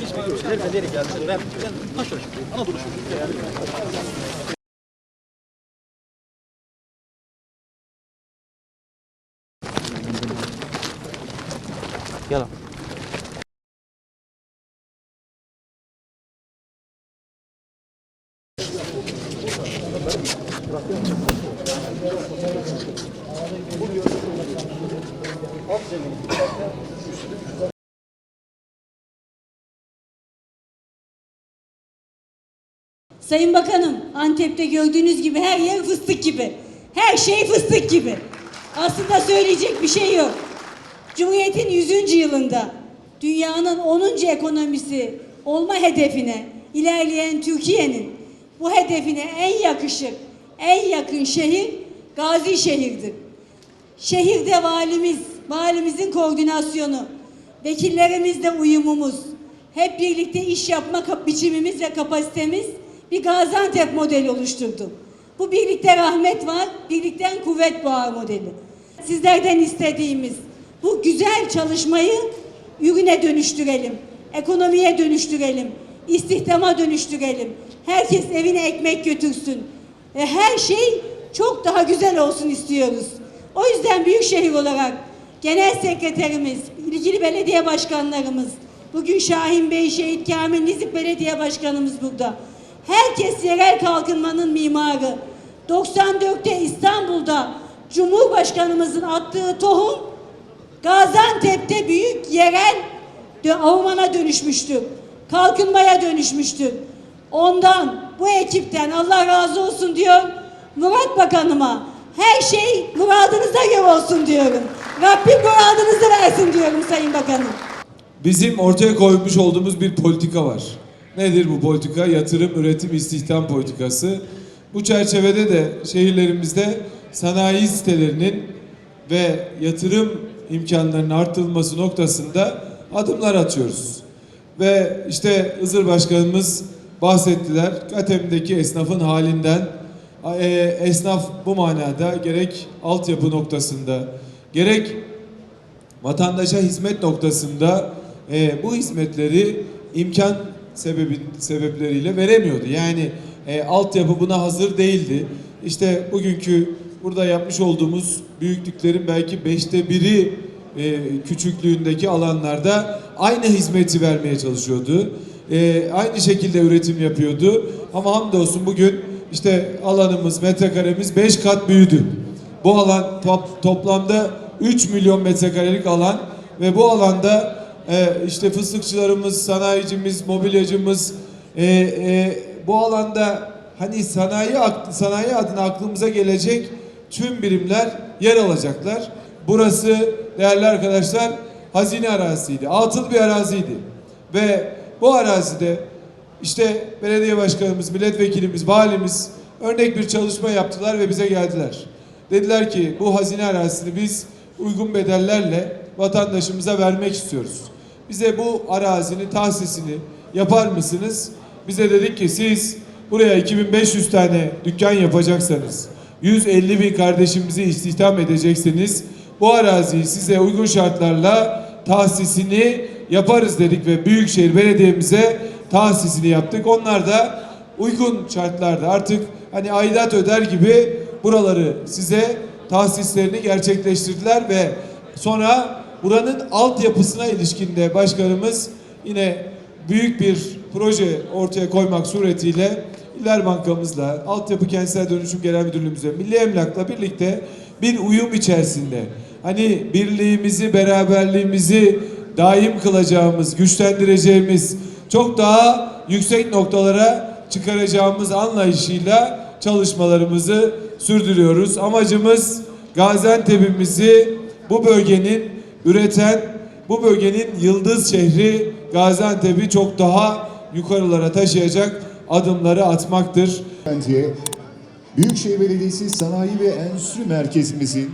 Nereden nereye geldi? Ben, ben Aşağı çıkıyorum. Anadolu çocuğuyum. Yani. Gel abi. Sayın Bakanım, Antep'te gördüğünüz gibi her yer fıstık gibi. Her şey fıstık gibi. Aslında söyleyecek bir şey yok. Cumhuriyet'in 100. yılında dünyanın 10. ekonomisi olma hedefine ilerleyen Türkiye'nin bu hedefine en yakışık, en yakın şehir Gazi şehirdir. Şehirde valimiz, valimizin koordinasyonu, vekillerimizle uyumumuz, hep birlikte iş yapma biçimimiz ve kapasitemiz bir Gaziantep modeli oluşturdu. Bu birlikte rahmet var, birlikten kuvvet doğar modeli. Sizlerden istediğimiz bu güzel çalışmayı ürüne dönüştürelim, ekonomiye dönüştürelim, istihdama dönüştürelim. Herkes evine ekmek götürsün ve her şey çok daha güzel olsun istiyoruz. O yüzden Büyükşehir olarak Genel Sekreterimiz, ilgili belediye başkanlarımız, bugün Şahin Bey, Şehit Kamil Nizip Belediye Başkanımız burada. Herkes yerel kalkınmanın mimarı. 94'te İstanbul'da Cumhurbaşkanımızın attığı tohum Gaziantep'te büyük yerel dö- ormana dönüşmüştür. Kalkınmaya dönüşmüştür. Ondan, bu ekipten Allah razı olsun diyor. Murat Bakanıma her şey muradınıza göre olsun diyorum. Rabbim muradınızı versin diyorum Sayın Bakanım. Bizim ortaya koymuş olduğumuz bir politika var. Nedir bu politika? Yatırım, üretim, istihdam politikası. Bu çerçevede de şehirlerimizde sanayi sitelerinin ve yatırım imkanlarının artırılması noktasında adımlar atıyoruz. Ve işte Hızır Başkanımız bahsettiler. Katem'deki esnafın halinden. E, Esnaf bu manada gerek altyapı noktasında, gerek vatandaşa hizmet noktasında e, bu hizmetleri imkan sebebi sebepleriyle veremiyordu. Yani e, altyapı buna hazır değildi. İşte bugünkü burada yapmış olduğumuz büyüklüklerin belki beşte biri e, küçüklüğündeki alanlarda aynı hizmeti vermeye çalışıyordu. E, aynı şekilde üretim yapıyordu. Ama hamdolsun bugün işte alanımız, metrekaremiz 5 kat büyüdü. Bu alan top- toplamda 3 milyon metrekarelik alan ve bu alanda e, işte fıstıkçılarımız, sanayicimiz, mobilyacımız e, e, bu alanda hani sanayi sanayi adına aklımıza gelecek tüm birimler yer alacaklar. Burası değerli arkadaşlar hazine arazisiydi. Atıl bir araziydi. Ve bu arazide işte belediye başkanımız, milletvekilimiz, valimiz örnek bir çalışma yaptılar ve bize geldiler. Dediler ki bu hazine arazisini biz uygun bedellerle vatandaşımıza vermek istiyoruz. Bize bu arazinin tahsisini yapar mısınız? Bize dedik ki siz buraya 2500 tane dükkan yapacaksanız, 150 bin kardeşimizi istihdam edeceksiniz. Bu araziyi size uygun şartlarla tahsisini yaparız dedik ve Büyükşehir Belediye'mize tahsisini yaptık. Onlar da uygun şartlarda artık hani aidat öder gibi buraları size tahsislerini gerçekleştirdiler ve sonra buranın altyapısına ilişkinde başkanımız yine büyük bir proje ortaya koymak suretiyle İller Bankamızla, Altyapı Kentsel Dönüşüm Genel Müdürlüğümüzle, Milli Emlak'la birlikte bir uyum içerisinde hani birliğimizi, beraberliğimizi daim kılacağımız, güçlendireceğimiz, çok daha yüksek noktalara çıkaracağımız anlayışıyla çalışmalarımızı sürdürüyoruz. Amacımız Gaziantep'imizi bu bölgenin üreten, bu bölgenin yıldız şehri Gaziantep'i çok daha yukarılara taşıyacak adımları atmaktır. Büyükşehir Belediyesi Sanayi ve Endüstri Merkezimizin